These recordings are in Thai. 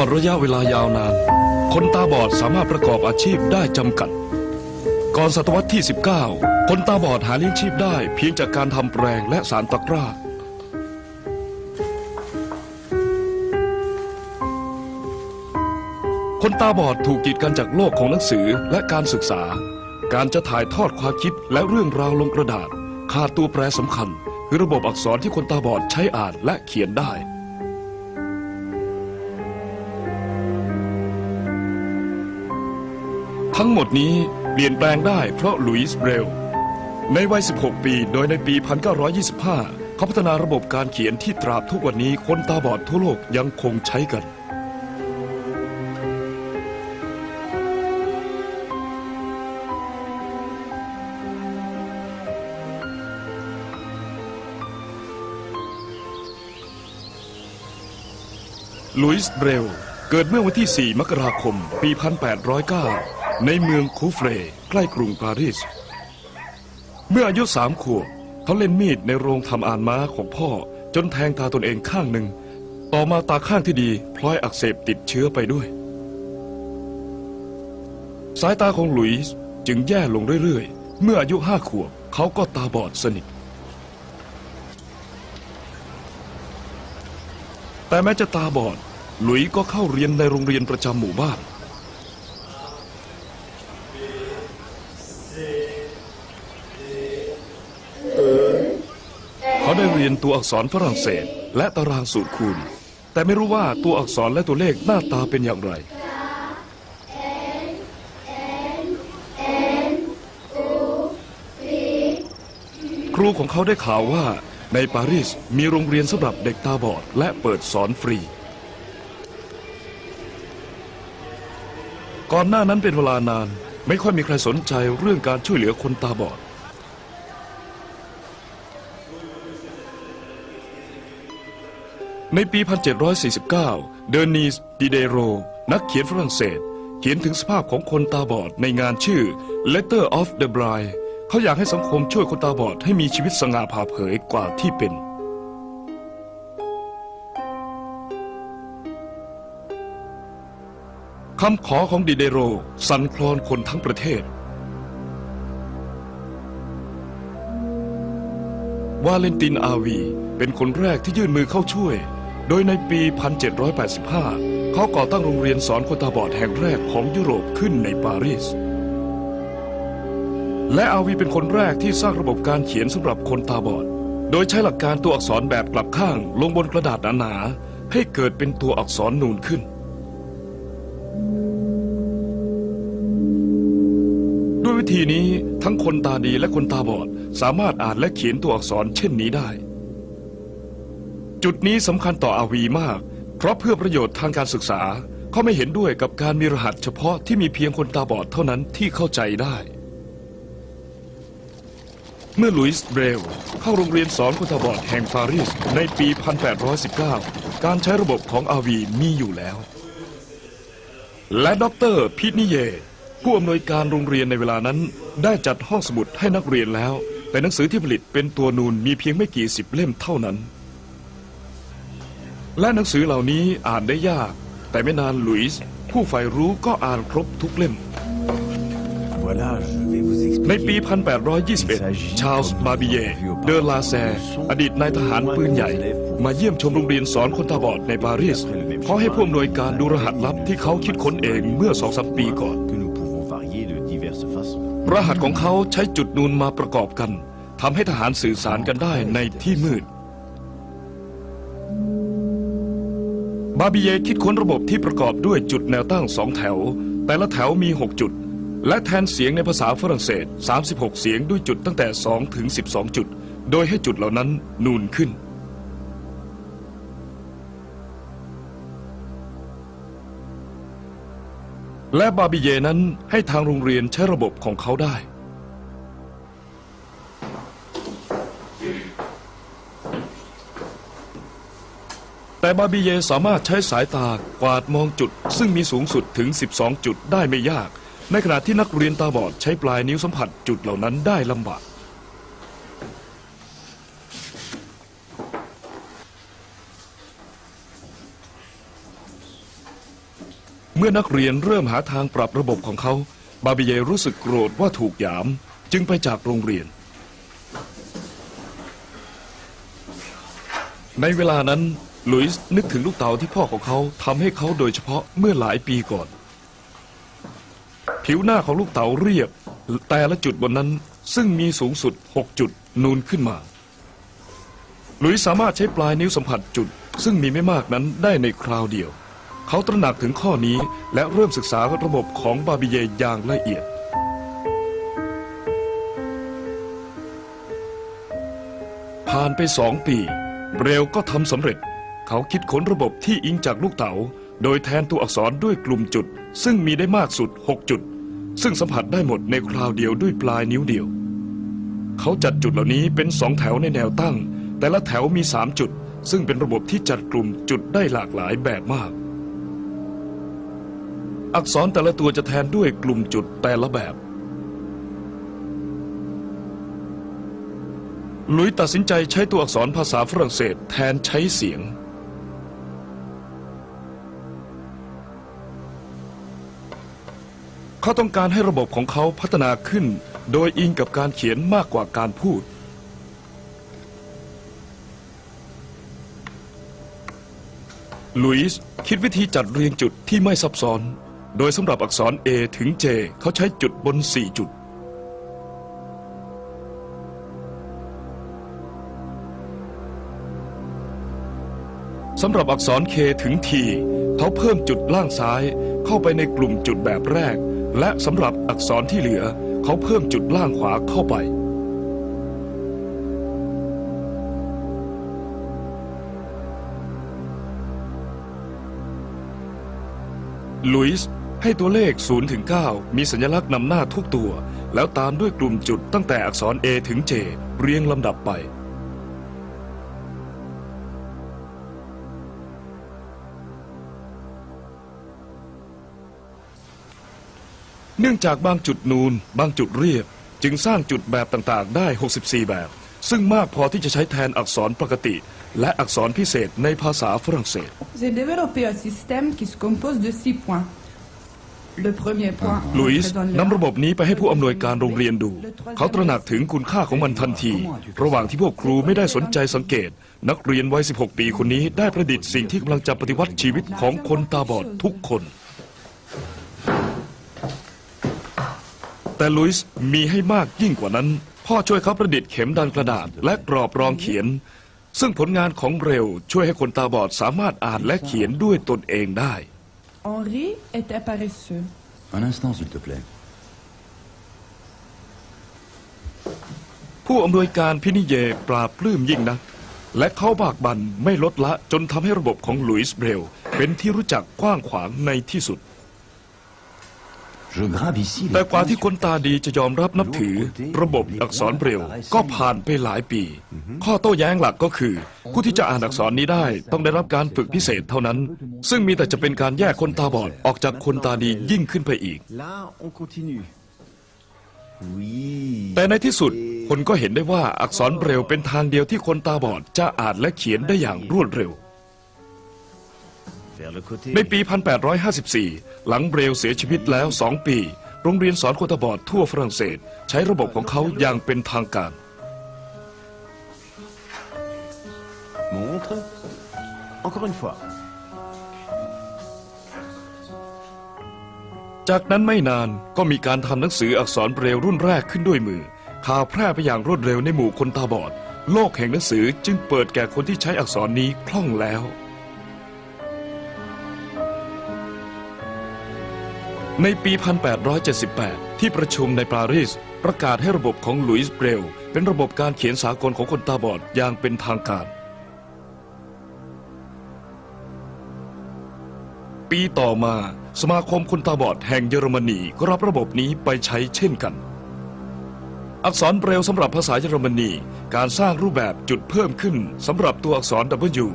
ลอดระยะเวลายาวนาน คนตาบอดสามารถประกอบอาชีพได้จำกัด ก่อนศตวรรษที่ 19 คนตาบอดหาเลี้ยงชีพได้ เพียงจากการทำแปลงและสารตะกร้า คนตาบอดถูกกีดกันจากโลกของหนังสือและการศึกษา การจะถ่ายทอดความคิดและเรื่องราวลงกระดาษ ขาดตัวแปรสำคัญคือระบบอักษรที่คนตาบอดใช้อ่านและเขียนได้ ทั้งหมดนี้เปลี่ยนแปลงได้เพราะหลุยส์เบรล ในวัย 16 ปี โดยในปี 1925 เขาพัฒนาระบบการเขียนที่ตราบทุกวันนี้คนตาบอดทั่วโลกยังคงใช้กันลุยส์เบรล เกิดเมื่อวันที่ 4 มกราคม ปี 1809 ในเมืองคูเฟรใกล้กรุงปารีส เมื่ออายุสามขวบเขาเล่นมีดในโรงทำอ่านม้าของพ่อ จนแทงตาตนเองข้างหนึ่ง ต่อมาตาข้างที่ดีพลอยอักเสบติดเชื้อไปด้วย สายตาของหลุยส์จึงแย่ลงเรื่อยๆ เมื่ออายุห้าขวบเขาก็ตาบอดสนิท แต่แม้จะตาบอด หลุยส์ก็เข้าเรียนในโรงเรียนประจำหมู่บ้าน เขาได้เรียนตัวอักษรฝรั่งเศส และตารางสูตรคูณ แต่ไม่รู้ว่าตัวอักษรและตัวเลขหน้าตาเป็นอย่างไร ครูของเขาได้ข่าวว่าในปารีสมีโรงเรียนสำหรับเด็กตาบอด และเปิดสอนฟรี ก่อนหน้านั้นเป็นเวลานาน ไม่ค่อยมีใครสนใจเรื่องการช่วยเหลือคนตาบอด ในปี 1749 เดอร์นีสดิเดโร นักเขียนฝรั่งเศส เขียนถึงสภาพของคนตาบอดในงานชื่อ Letter of the Blind เขาอยากให้สังคมช่วยคนตาบอดให้มีชีวิตสง่าผ่าเผยกว่าที่เป็น คำขอของดิเดโรสั่นคลอนคนทั้งประเทศ วาเลนตินอาวีเป็นคนแรกที่ยื่นมือเข้าช่วย โดยในปี 1785 เขาก่อตั้งโรงเรียนสอนคนตาบอดแห่งแรกของยุโรปขึ้นในปารีส และอาวีเป็นคนแรกที่สร้างระบบการเขียนสำหรับคนตาบอด โดยใช้หลักการตัวอักษรแบบกลับข้างลงบนกระดาษหนาๆให้เกิดเป็นตัวอักษรนูนขึ้น ธีนี้ทั้งคนตาดีและคนตาบอด สามารถอ่านและเขียนตัวอักษรเช่นนี้ได้ จุดนี้สำคัญต่ออาวีมาก เพราะเพื่อประโยชน์ทางการศึกษา เขาไม่เห็นด้วยกับการมีรหัสเฉพาะที่มีเพียงคนตาบอดเท่านั้นที่เข้าใจได้ เมื่อลุยส์เบรลเข้าโรงเรียนสอนคนตาบอดแห่งปารีสในปี 1819 การใช้ระบบของอาวีมีอยู่แล้ว และด็อกเตอร์พีทนิเย ผู้อำนวยการโรงเรียนในเวลานั้นได้จัดห้องสมุดให้นักเรียนแล้ว แต่หนังสือที่ผลิตเป็นตัวนูนมีเพียงไม่กี่สิบเล่มเท่านั้น และหนังสือเหล่านี้อ่านได้ยาก แต่ไม่นานลุยส์ผู้ใฝ่รู้ก็อ่านครบทุกเล่ม Voilà, je vais vous ใน expliquer. ปี 1821 ชาลส์บาบิเย เดอลาแซ อดีตนายทหารปืนใหญ่ มาเยี่ยมชมโรงเรียนสอนคนตาบอดในปารีสเขาให้ผู้อำนวยการดูรหัสลับที่เขาคิดค้นเองเมื่อสองสามปีก่อน รหัสของเขาใช้จุดนูนมาประกอบกันทำให้ทหารสื่อสารกันได้ในที่มืด บาบิเยคิดค้นระบบที่ประกอบด้วยจุดแนวตั้งสองแถว แต่ละแถวมี 6 จุด และแทนเสียงในภาษาฝรั่งเศส 36 เสียงด้วยจุดตั้งแต่ 2 ถึง 12 จุด โดยให้จุดเหล่านั้นนูนขึ้น และบาบิเยนั้นให้ทางโรงเรียนใช้ระบบของเขาได้ แต่บาบิเยสามารถใช้สายตากวาดมองจุด ซึ่งมีสูงสุดถึง 12 จุดได้ไม่ยาก ในขณะที่นักเรียนตาบอดใช้ปลายนิ้วสัมผัสจุดเหล่านั้นได้ลำบาก เมื่อนักเรียนเริ่มหาทางปรับระบบของเขา บาบิเยรู้สึกโกรธว่าถูกหยาม จึงไปจากโรงเรียน ในเวลานั้น หลุยส์นึกถึงลูกเต๋าที่พ่อของเขาทำให้เขาโดยเฉพาะเมื่อหลายปีก่อน ผิวหน้าของลูกเต๋าเรียบ แต่ละจุดบนนั้นซึ่งมีสูงสุด 6 จุดนูนขึ้นมา หลุยส์สามารถใช้ปลายนิ้วสัมผัสจุด ซึ่งมีไม่มากนั้นได้ในคราวเดียว เขาตระหนักถึงข้อนี้และเริ่มศึกษาระบบของบาบิเยอย่างละเอียด ผ่านไปสองปี เบรลก็ทำสำเร็จ เขาคิดค้นระบบที่อิงจากลูกเต๋า โดยแทนตัวอักษรด้วยกลุ่มจุด ซึ่งมีได้มากสุด 6 จุด ซึ่งสัมผัสได้หมดในคราวเดียวด้วยปลายนิ้วเดียว เขาจัดจุดเหล่านี้เป็นสองแถวในแนวตั้ง แต่ละแถวมี 3 จุด ซึ่งเป็นระบบที่จัดกลุ่มจุดได้หลากหลายแบบมาก อักษรแต่ละตัวจะแทนด้วยกลุ่มจุดแต่ละแบบหลุยตัดสินใจใช้ตัวอักษรภาษาฝรั่งเศสแทนใช้เสียง เขาต้องการให้ระบบของเขาพัฒนาขึ้น โดยอิงกับการเขียนมากกว่าการพูดลุยส์คิดวิธีจัดเรียงจุดที่ไม่ซับซ้อน โดยสำหรับอักษร A ถึง J เขาใช้จุดบน 4 จุด สำหรับอักษร K ถึง T เขาเพิ่มจุดล่างซ้ายเข้าไปในกลุ่มจุดแบบแรก และสำหรับอักษรที่เหลือ เขาเพิ่มจุดล่างขวาเข้าไป ลุยส์ให้ตัวเลข 0 ถึง 9 มีสัญลักษณ์นำหน้าทุกตัว แล้วตามด้วยกลุ่มจุดตั้งแต่อักษร A ถึง J เรียงลำดับไป เนื่องจากบางจุดนูน บางจุดเรียบ จึงสร้างจุดแบบต่างๆ ได้ 64 แบบ ซึ่งมากพอที่จะใช้แทนอักษรปกติ และอักษรพิเศษในภาษาฝรั่งเศส J'ai développé un système qui se compose de six points. Le premier point หลุยส์ représente le นำ A, ระบบนี้ไปให้ผู้อำนวยการโรงเรียนดู เขาตระหนักถึงคุณค่าของมันทันที ระหว่างที่พวกครูไม่ได้สนใจสังเกต นักเรียนวัย 16 ปีคนนี้ได้ประดิษฐ์สิ่งที่กำลังจะปฏิวัติชีวิตของคนตาบอดทุกคน แต่ลุยส์มีให้มากยิ่งกว่านั้น พ่อช่วยเขาประดิษฐ์เข็มดันกระดาษ และกรอบรองเขียน ซึ่งผลงานของเร็วช่วยให้คนตาบอดสามารถอ่านและเขียนด้วยตนเองได้ Henri était paresseux. Un instant, s'il te plaît. ผู้อำนวยการพินิเยปราบปลื้มยิ่งนัก และเขาบากบันไม่ลดละจนทำให้ระบบของหลุยส์เบรล เป็นที่รู้จักกว้างขวางในที่สุด Je grabe ici แต่ les กว่าที่ pages คนตาดีจะยอมรับนับถือ ระบบอักษรเบรลก็ผ่านไปหลายปี ข้อโต้แย้งหลักก็คือ ผู้ที่จะอ่านอักษรนี้ได้ต้องได้รับการฝึกพิเศษเท่านั้น ซึ่งมีแต่จะเป็นการแยกคนตาบอดออกจากคนตาดียิ่งขึ้นไปอีก Là, on continue. Oui. แต่ในที่สุดคนก็เห็นได้ว่าอักษรเบรลเป็นทางเดียวที่คนตาบอดจะอ่านและเขียนได้อย่างรวดเร็ว Vers le côté. ในปี 1854 หลังเบรลเสียชีวิตแล้ว2ปี โรงเรียนสอนคนตาบอดทั่วฝรั่งเศส ใช้ระบบของเขาอย่างเป็นทางการ Montre. Encore une fois. จากนั้นไม่นานก็มีการทำหนังสืออักษรเบรลรุ่นแรกขึ้นด้วยมือ ข่าวแพร่ไปอย่างรวดเร็วในหมู่คนตาบอด โลกแห่งหนังสือจึงเปิดแก่คนที่ใช้อักษรนี้คล่องแล้ว ในปี 1878 ที่ประชุมในปารีส ประกาศให้ระบบของหลุยส์เบรล เป็นระบบการเขียนสากลของคนตาบอดอย่างเป็นทางการ ปีต่อมาสมาคมคนตาบอดแห่งเยอรมนีก็รับระบบนี้ไปใช้เช่นกัน อักษรเบรลสำหรับภาษาเยอรมนี การสร้างรูปแบบจุดเพิ่มขึ้นสำหรับตัวอักษร W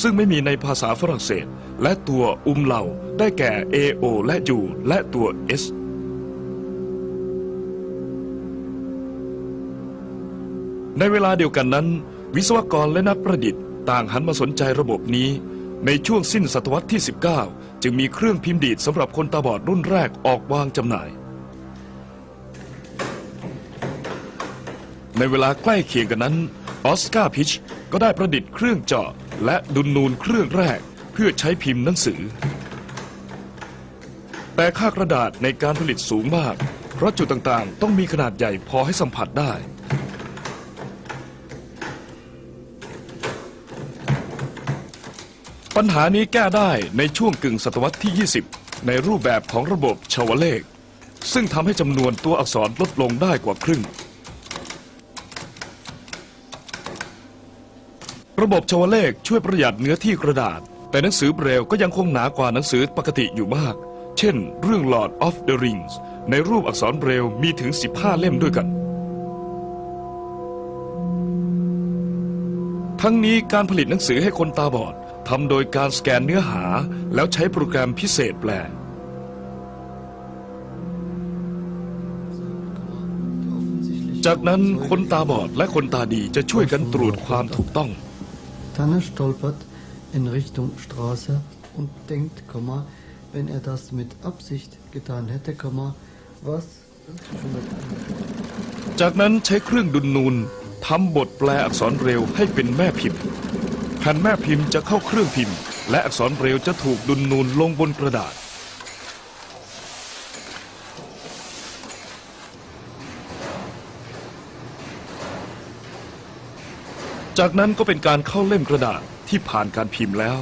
ซึ่งไม่มีในภาษาฝรั่งเศส และตัวอุมเหลาได้แก่ AO และ U และตัว S ในเวลาเดียวกันนั้น วิศวกรและนักประดิษฐ์ ต่างหันมาสนใจระบบนี้ ในช่วงสิ้นศตวรรษที่ 19 จึงมีเครื่องพิมพ์ดีดสำหรับคนตาบอดรุ่นแรกออกวางจำหน่าย ในเวลาใกล้เคียงกันนั้นออสการ์พิชก็ได้ประดิษฐ์เครื่องเจาะ และดุนนูนเครื่องแรกเพื่อใช้พิมพ์หนังสือ แต่ค่ากระดาษในการผลิตสูงมาก เพราะจุดต่างๆ ต้องมีขนาดใหญ่พอให้สัมผัสได้ ปัญหานี้แก้ได้ในช่วงกึ่งศตวรรษที่ 20 ในรูปแบบของระบบชาวเลข ซึ่งทำให้จำนวนตัวอักษรลดลงได้กว่าครึ่ง ระบบชวเลขช่วยประหยัดเนื้อที่กระดาษ แต่หนังสือเบรลก็ยังคงหนากว่าหนังสือปกติอยู่มาก เช่น เรื่อง Lord of the Rings ในรูปอักษรเบรลมีถึง 15 เล่มด้วยกัน ทั้งนี้การผลิตหนังสือให้คนตาบอดทำโดยการสแกนเนื้อหาแล้วใช้โปรแกรมพิเศษแปลจากนั้นคนตาบอดและคนตาดีจะช่วยกันตรวจความถูกต้อง Tanner stolpert in Richtung Straße und denkt, Komma, wenn er das mit Absicht getan hätte, Komma, was? จากนั้นใช้เครื่องดุนนูนทำบทแปลอักษรเร็วให้เป็นแม่พิมพ์แผ่นแม่พิมพ์จะเข้าเครื่องพิมพ์ และอักษรเร็วจะถูกดุนนูนลงบนกระดาษ จากนั้นก็เป็นการเข้าเล่มกระดาษที่ผ่านการพิมพ์แล้ว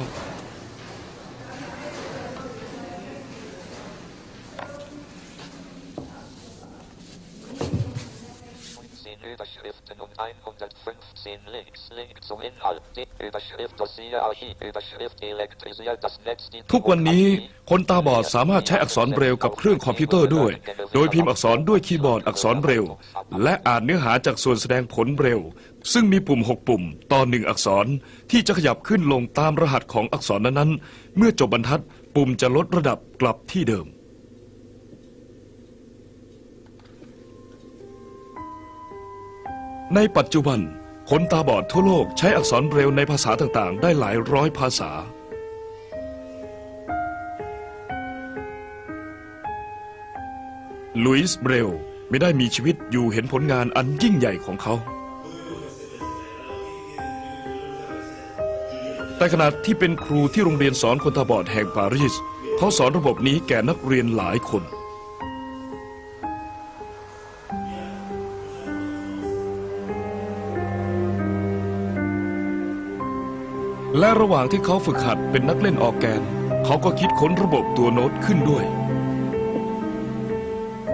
ทุกวันนี้คนตาบอดสามารถใช้อักษรเบรลกับเครื่องคอมพิวเตอร์ด้วย โดยพิมพ์อักษรด้วยคีย์บอร์ดอักษรเบรลและอ่านเนื้อหาจากส่วนแสดงผลเบรลซึ่งมีปุ่ม 6 ปุ่มต่อหนึ่งอักษรที่จะขยับขึ้นลงตามรหัสของอักษรนั้นๆ เมื่อจบบรรทัด ปุ่มจะลดระดับกลับที่เดิมในปัจจุบัน คนตาบอดทั่วโลกใช้อักษรเบรลในภาษาต่างๆ ได้หลายร้อยภาษา ลุยส์เบรลไม่ได้มีชีวิตอยู่เห็นผลงานอันยิ่งใหญ่ของเขา แต่ขณะที่เป็นครูที่โรงเรียนสอนคนตาบอดแห่งปารีส เขาสอนระบบนี้แก่นักเรียนหลายคน และระหว่างที่เขาฝึกหัดเป็นนักเล่นออกแกน เขาก็คิดค้นระบบตัวโน้ตขึ้นด้วย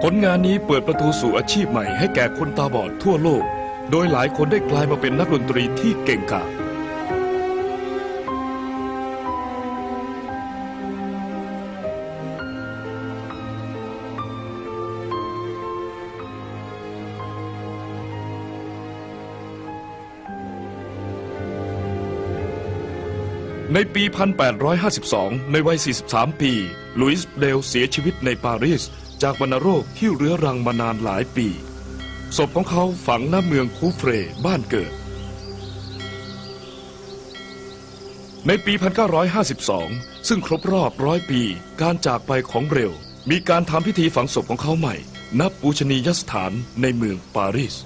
ผลงานนี้เปิดประตูสู่อาชีพใหม่ให้แก่คนตาบอดทั่วโลก โดยหลายคนได้กลายมาเป็นนักดนตรีที่เก่งกาจ ในปี 1852 ในวัย 43 ปี ลุยส์เดลเสียชีวิตในปารีส จากวัณโรคที่เรื้อรังมานานหลายปี ศพของเขาฝังหน้าเมืองคูเฟรบ้านเกิด ในปี 1952 ซึ่งครบรอบร้อยปี การจากไปของเรลมีการทำพิธีฝังศพของเขาใหม่ ณ ปูชนียสถานในเมืองปารีส